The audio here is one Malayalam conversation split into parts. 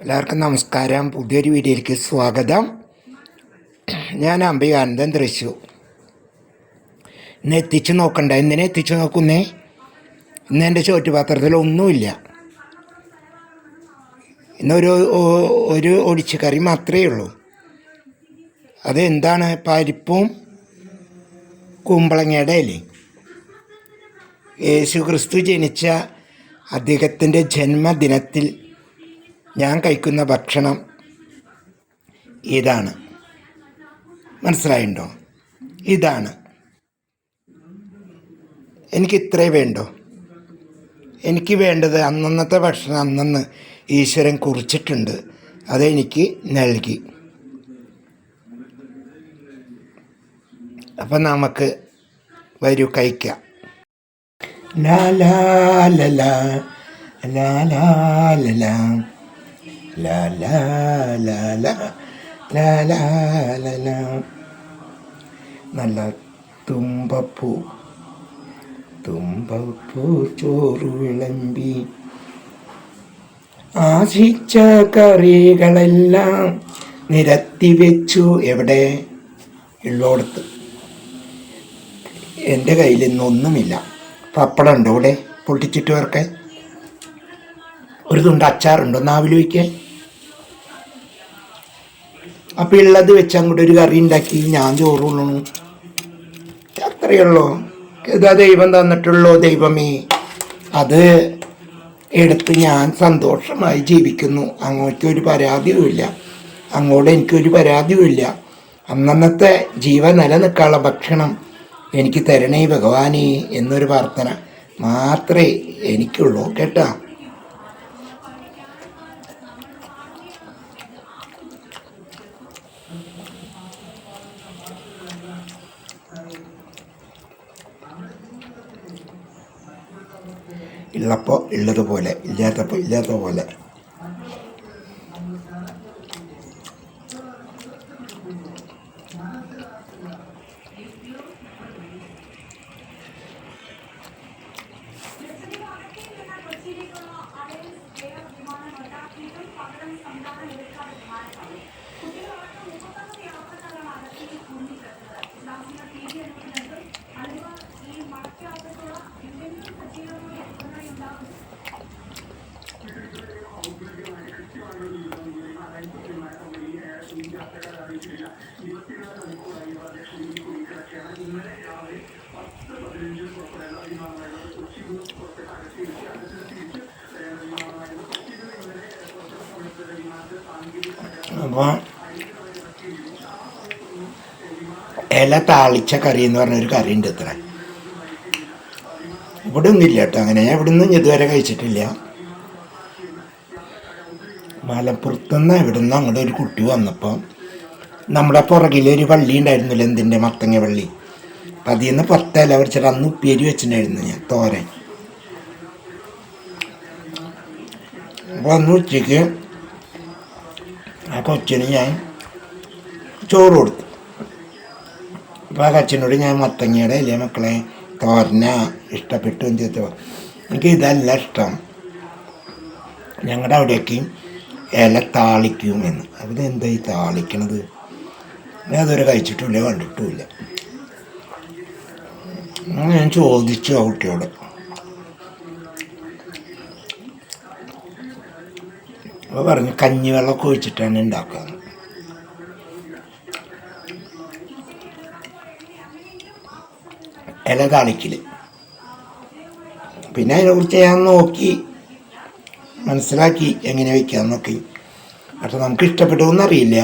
എല്ലാവർക്കും നമസ്കാരം. പുതിയൊരു വീഡിയോയിലേക്ക് സ്വാഗതം. ഞാൻ അംബികാനന്ദൻ തൃശൂർ ഇന്ന് എത്തിച്ചു നോക്കണ്ട. എന്തിനെ എത്തിച്ചു നോക്കുന്നേ? ഇന്ന് എന്റെ ചോറ്റുപാത്രത്തിൽ ഒന്നുമില്ല. ഇന്നൊരു ഒരു ഒടിച്ചുകറി മാത്രമേ ഉള്ളൂ. അതെന്താണ്? പരിപ്പും കുമ്പളങ്ങയുടെ അല്ലേ യേശു ക്രിസ്തു ജനിച്ച അദ്ദേഹത്തിന്റെ ജന്മദിനത്തിൽ ഞാൻ കഴിക്കുന്ന ഭക്ഷണം ഇതാണ്. മനസ്സിലായിണ്ടോ? ഇതാണ്. എനിക്ക് ഇത്രേ വേണ്ടോ. എനിക്ക് വേണ്ടത് അന്നന്നത്തെ ഭക്ഷണം അന്നന്ന് ഈശ്വരൻ കുറിച്ചിട്ടുണ്ട്. അതെനിക്ക് നൽകി. അപ്പം നമുക്ക് വരൂ കഴിക്കാം. ലാ ലാ. ലാ ലാ ലാ ലാ ലാ ലാ ല ലാ. നല്ല തുമ്പപ്പൂ. തുമ്പപ്പൂ ചോറ് വിളമ്പി. ആശിച്ച കറികളെല്ലാം നിരത്തി വെച്ചു. എവിടെ? ഉള്ളോടത്ത്. എന്റെ കയ്യിൽ ഇന്നൊന്നുമില്ല പപ്പടം ഉണ്ടോ ഇവിടെ പൊട്ടിച്ചിട്ട് ഒരു തുണ്ട് അച്ചാറുണ്ടോ? നാവിൽ വയ്ക്കാൻ അപ്പം ഉള്ളത് വെച്ച് അങ്ങോട്ട് ഒരു കറി ഉണ്ടാക്കി ഞാൻ ചോറ് ഉള്ളണു അത്രയുള്ളൂ. ഇതാ ദൈവം തന്നിട്ടുള്ളോ ദൈവമേ. അത് എടുത്ത് ഞാൻ സന്തോഷമായി ജീവിക്കുന്നു. അങ്ങോട്ട് ഒരു പരാതിയുമില്ല അങ്ങോട്ട് എനിക്കൊരു പരാതിയുമില്ല അന്നന്നത്തെ ജീവൻ നിലനിൽക്കാനുള്ള ഭക്ഷണം എനിക്ക് തരണേ ഭഗവാനേ എന്നൊരു പ്രാർത്ഥന മാത്രമേ എനിക്കുള്ളൂ. കേട്ടോ? ഉള്ളപ്പോൾ ഉള്ളതുപോലെ ഇല്ലാത്തപ്പോൾ ഇല്ലാത്ത പോലെ അപ്പോൾ ഇല താളിച്ച കറി എന്ന് പറഞ്ഞൊരു കറി ഉണ്ട് ഇത്ര. ഇവിടെ ഒന്നുമില്ല കേട്ടോ അങ്ങനെ. ഞാൻ ഇവിടെ നിന്ന് ഇതുവരെ കഴിച്ചിട്ടില്ല. മലപ്പുറത്തുനിന്ന് ഇവിടെ നിന്ന് അങ്ങോട്ട് ഒരു കുട്ടി വന്നപ്പോൾ നമ്മുടെ പുറകിൽ ഒരു പള്ളി ഉണ്ടായിരുന്നില്ല എന്തിന്റെ മത്തങ്ങ വള്ളി അപ്പം അതിൽ നിന്ന് പത്ത് ഇല പറിച്ചിട്ട് അന്ന് ഉപ്പേരി വെച്ചിട്ടുണ്ടായിരുന്നു ഞാൻ തോരൻ. അപ്പോൾ അന്ന് ഉച്ചയ്ക്ക് ആ കൊച്ചിന് ഞാൻ ചോറ് കൊടുത്തു. അപ്പോൾ ആ കൊച്ചിനോട് ഞാൻ മത്തങ്ങയുടെ ഇല്ലേ മക്കളെ തോരന ഇഷ്ടപ്പെട്ടു എന്ന് ചോദിച്ചു എനിക്ക് ഇതല്ല ഇഷ്ടം. ഞങ്ങളുടെ അവിടേക്ക് ഇല താളിക്കും എന്ന്. അവിടെ ഈ താളിക്കണത്? ഞാൻ അതുവരെ കഴിച്ചിട്ടില്ല കണ്ടിട്ടുമില്ല ഞാൻ ചോദിച്ചു ആ കുട്ടിയോട്. അപ്പോൾ പറഞ്ഞു കഞ്ഞിവെള്ളമൊക്കെ ഒഴിച്ചിട്ടാണ് ഉണ്ടാക്കുക ഇല താളിക്കൽ പിന്നെ അതിനെക്കുറിച്ച് ഞാൻ നോക്കി മനസ്സിലാക്കി എങ്ങനെ വയ്ക്കാമെന്നൊക്കെ നോക്കി പക്ഷെ നമുക്ക് ഇഷ്ടപ്പെടുമെന്നറിയില്ല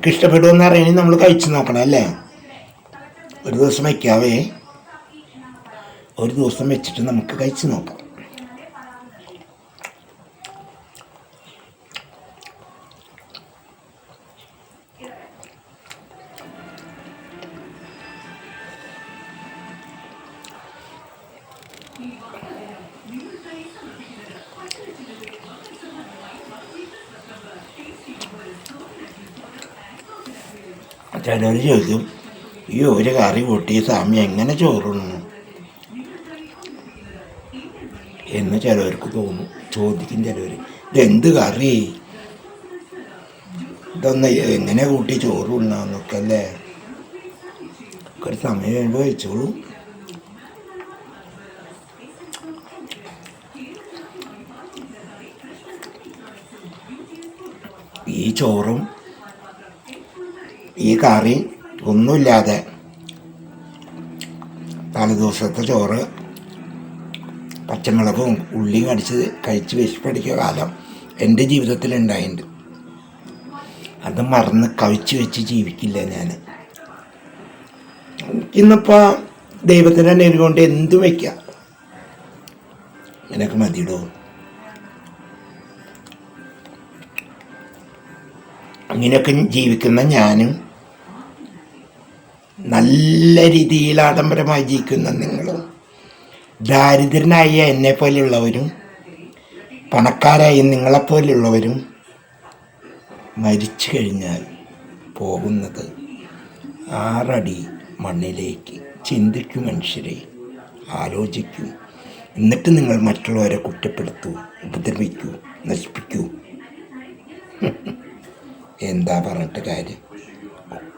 നമുക്ക് ഇഷ്ടപ്പെടുമെന്ന് അറിയണമെങ്കിൽ നമ്മൾ കഴിച്ചു നോക്കണം അല്ലേ? ഒരു ദിവസം വയ്ക്കാവേ. ഒരു ദിവസം വെച്ചിട്ട് നമുക്ക് കഴിച്ചു നോക്കാം. ചിലർ ചോദിക്കും ഈ ഒരു കറി കൂട്ടി സ്വാമി എങ്ങനെ ചോറുണ്ണു? എന്ന് ചിലവർക്ക് തോന്നും ചോദിക്കും ചിലവർ ഇതെന്ത് കറി? ഇതൊന്ന് എങ്ങനെ കൂട്ടി ചോറ് ഉണ്ണാന്നൊക്കെ അല്ലേ ഒരു സമയം കഴിയുമ്പോൾ കഴിച്ചോളൂ ഈ ചോറും ഈ കറി ഒന്നുമില്ലാതെ തലേദിവസത്തെ ചോറ് പച്ചമുളകും ഉള്ളിയും അടിച്ച് കഴിച്ച് വിശപ്പടിക്കുക കാലം എന്റെ ജീവിതത്തിൽ ഉണ്ടായിട്ടുണ്ട്. അത് മറന്ന് കവിച്ച് വെച്ച് ജീവിക്കില്ല ഞാൻ ഇന്നിപ്പോൾ ദൈവത്തിന്റെ നേര് കൊണ്ട് എന്തും വയ്ക്കാം? നിനക്ക് മതിയിടോ? അങ്ങനെയൊക്കെ ജീവിക്കുന്ന ഞാനും നല്ല രീതിയിൽ ആഡംബരമായി ജീവിക്കുന്ന നിങ്ങളും ദാരിദ്ര്യനായ എന്നെ പോലെയുള്ളവരും പണക്കാരായ നിങ്ങളെപ്പോലെയുള്ളവരും മരിച്ചു കഴിഞ്ഞാൽ പോകുന്നത് ആറടി മണ്ണിലേക്ക്. ചിന്തിക്കും മനുഷ്യരെ ആലോചിക്കൂ. എന്നിട്ട് നിങ്ങൾ മറ്റുള്ളവരെ കുറ്റപ്പെടുത്തൂ ഉപദ്രവിക്കൂ നശിപ്പിക്കൂ. എന്താ പറഞ്ഞിട്ട് കാര്യം?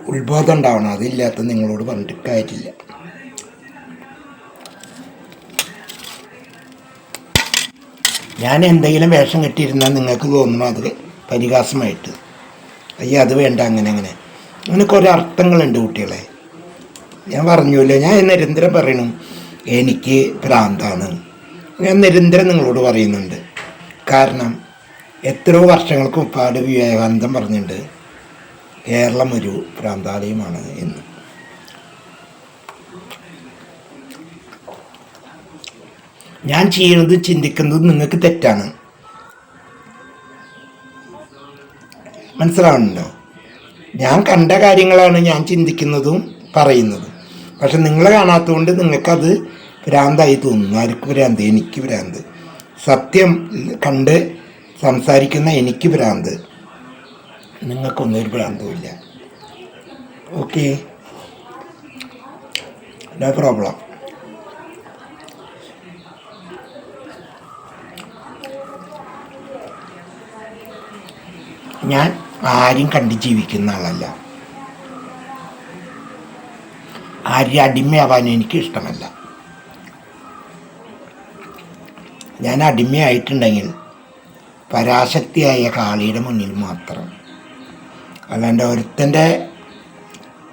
ഉത്ബോധം ഉണ്ടാവണം. അതില്ലാത്ത നിങ്ങളോട് പറഞ്ഞിട്ട് കാര്യമില്ല. ഞാൻ എന്തെങ്കിലും വേഷം കെട്ടിയിരുന്നാൽ നിങ്ങൾക്ക് തോന്നണം അത് പരിഹാസമായിട്ട്? അയ്യോ അത് വേണ്ട അങ്ങനെ അങ്ങനെ. അങ്ങനെ കുറേ അർത്ഥങ്ങളുണ്ട് കുട്ടികളെ. ഞാൻ പറഞ്ഞില്ല ഞാൻ നിരന്തരം പറയണം എനിക്ക് ഭ്രാന്താണ്. ഞാൻ നിരന്തരം നിങ്ങളോട് പറയുന്നുണ്ട്. കാരണം എത്രയോ വർഷങ്ങൾക്ക് ഉപ്പാട് വിവേകാനന്ദം പറഞ്ഞിട്ടുണ്ട് കേരളം ഒരു പ്രാന്താലയമാണ് എന്ന്. ഞാൻ ചെയ്യുന്നതും ചിന്തിക്കുന്നത് നിങ്ങൾക്ക് തെറ്റാണ്. മനസ്സിലാവുന്നുണ്ടോ? ഞാൻ കണ്ട കാര്യങ്ങളാണ് ഞാൻ ചിന്തിക്കുന്നതും പറയുന്നതും. പക്ഷെ നിങ്ങൾ കാണാത്തതുകൊണ്ട് നിങ്ങൾക്കത് ഭ്രാന്തായി തോന്നുന്നു. ആർക്ക് ഭ്രാന്ത് എനിക്ക് ഭ്രാന്ത്. സത്യം കണ്ട് സംസാരിക്കുന്ന എനിക്ക് ഭ്രാന്ത്. നിങ്ങൾക്കൊന്നും ഒരു ഭ്രാന്തവുമില്ല ഓക്കെ നോ പ്രോബ്ലം ഞാൻ ആരും കണ്ട് ജീവിക്കുന്ന ആളല്ല. ആരും അടിമയാവാൻ എനിക്ക് ഇഷ്ടമല്ല ഞാൻ അടിമയായിട്ടുണ്ടെങ്കിൽ പരാശക്തിയായ കാളിയുടെ മുന്നിൽ മാത്രം. അല്ലാണ്ട് ഒരുത്തന്റെ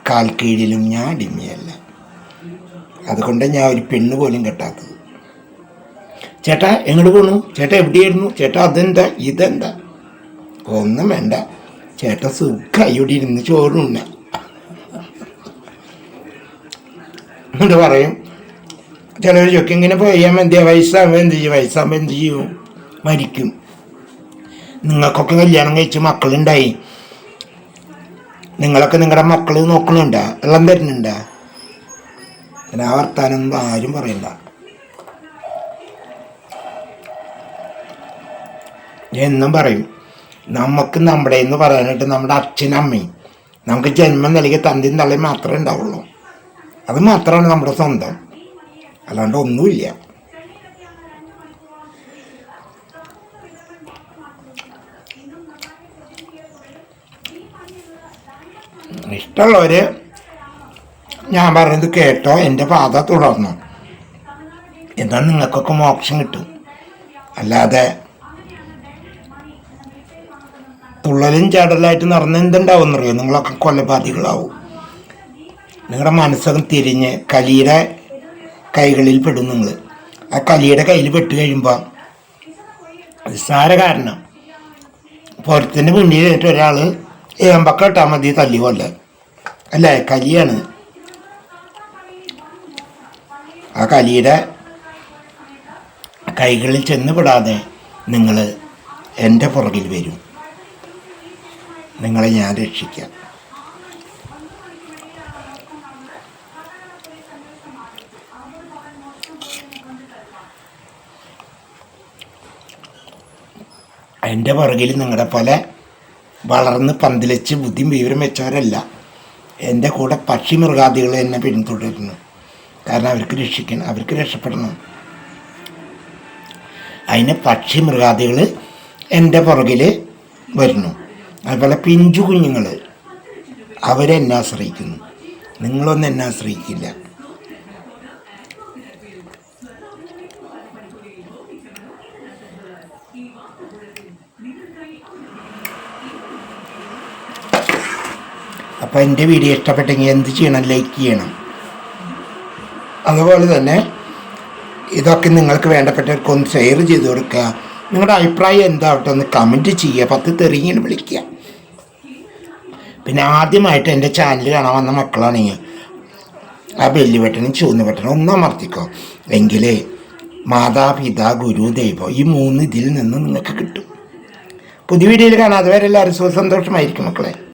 കാൽ കീഴിലും ഞാൻ അടിമയല്ല. അതുകൊണ്ട് ഞാൻ ഒരു പെണ്ണ് പോലും കെട്ടാത്തത്. ചേട്ടാ എങ്ങോട്ട് പോണു? ചേട്ടാ എവിടെയായിരുന്നു? ചേട്ടാ അതെന്താ? ഇതെന്താ? ഒന്നും വേണ്ട. ചേട്ടൻ സുഖമായി ഇവിടെ ഇരുന്ന് ചോറുണ്ണ. എന്നിട്ട് പറയും ചിലർ ചോക്കി ഇങ്ങനെ പോയാൽ എന്തിയാ വയസ്സാകുമ്പോൾ എന്ത് ചെയ്യും? വയസ്സാകുമ്പോൾ എന്ത് ചെയ്യും? മരിക്കും. നിങ്ങൾക്കൊക്കെ കല്യാണം കഴിച്ച് മക്കളുണ്ടായി. നിങ്ങളൊക്കെ നിങ്ങളുടെ മക്കൾ നോക്കണുണ്ടാ? വെള്ളം തരുന്നുണ്ടാ? പിന്നെ ആ വർത്താനൊന്നും ആരും പറയണ്ട. ഞാൻ എന്നും പറയും നമുക്ക് നമ്മുടെ എന്ന് പറയാനായിട്ട് നമ്മുടെ അച്ഛനും അമ്മയും നമുക്ക് ജന്മം നൽകിയ തന്തിയും തള്ളയും മാത്രമേ ഉണ്ടാവുള്ളൂ. അത് മാത്രമാണ് നമ്മുടെ സ്വന്തം. അല്ലാണ്ട് ഒന്നുമില്ല. ഇഷ്ടമുള്ളവർ ഞാൻ പറയുന്നത് കേട്ടോ എന്റെ പാത തുടർന്നു. എന്നാൽ നിങ്ങൾക്കൊക്കെ മോക്ഷം കിട്ടും. അല്ലാതെ തുള്ളലും ചാടലായിട്ട് നടന്ന എന്തുണ്ടാവുമെന്നറിയോ? നിങ്ങളൊക്കെ കൊലപാതകളാവും നിങ്ങളുടെ മനസ്സൊക്കെ തിരിഞ്ഞ് കലിയുടെ കൈകളിൽ പെടും നിങ്ങൾ ആ കലിയുടെ കയ്യിൽ പെട്ട് കഴിയുമ്പോൾ നിസ്സാര കാരണം. പുറത്തിന്റെ മുന്നിൽ ഒരാൾ ഏമ്പക്ക ഇട്ടാൽ മതി തല്ലി കൊല്ല അല്ലേ കലിയാണ്. ആ കലിയുടെ കൈകളിൽ ചെന്ന് പെടാതെ നിങ്ങൾ എന്റെ പുറകിൽ വരും. നിങ്ങളെ ഞാൻ രക്ഷിക്കാം. എന്റെ പുറകിൽ നിങ്ങളുടെ പോലെ വളർന്ന് പന്തലിച്ച് ബുദ്ധിയും വിവരം വെച്ചവരല്ല. എന്റെ കൂടെ പക്ഷി മൃഗാദികൾ എന്നെ പിന്തുടരുന്നു. കാരണം അവർക്ക് രക്ഷിക്കണം അവർക്ക് രക്ഷപ്പെടണം. അതിന് പക്ഷി മൃഗാദികൾ എന്റെ പുറകിൽ വരുന്നു. അതുപോലെ പിഞ്ചു കുഞ്ഞുങ്ങൾ അവരെന്നെ ആശ്രയിക്കുന്നു. നിങ്ങളൊന്നും എന്നെ ആശ്രയിക്കില്ല. അപ്പോൾ എന്റെ വീഡിയോ ഇഷ്ടപ്പെട്ടെങ്കിൽ എന്ത് ചെയ്യണം? ലൈക്ക് ചെയ്യണം. അതുപോലെ തന്നെ ഇതൊക്കെ നിങ്ങൾക്ക് വേണ്ടപ്പെട്ടവർക്കൊന്ന് ഷെയർ ചെയ്ത് കൊടുക്കുക. നിങ്ങളുടെ അഭിപ്രായം എന്താവട്ടെ ഒന്ന് കമന്റ് ചെയ്യുക. പത്ത് തെറിയിങ്ങനെ വിളിക്കുക. പിന്നെ ആദ്യമായിട്ട് എന്റെ ചാനൽ കാണാൻ വന്ന മക്കളാണെങ്കിൽ ആ ബെല്ല് ബട്ടനും ചുവന്ന ബട്ടനും ഒന്ന് അമർത്തിക്കോ. എങ്കിലേ മാതാപിതാ ഗുരു ദൈവം ഈ മൂന്ന് ഇതിൽ നിന്ന് നിങ്ങൾക്ക് കിട്ടും. പുതിയ വീഡിയോയിൽ കാണാതെ വരെ എല്ലാവരും സുഖസന്തോഷമായിരിക്കും മക്കളെ.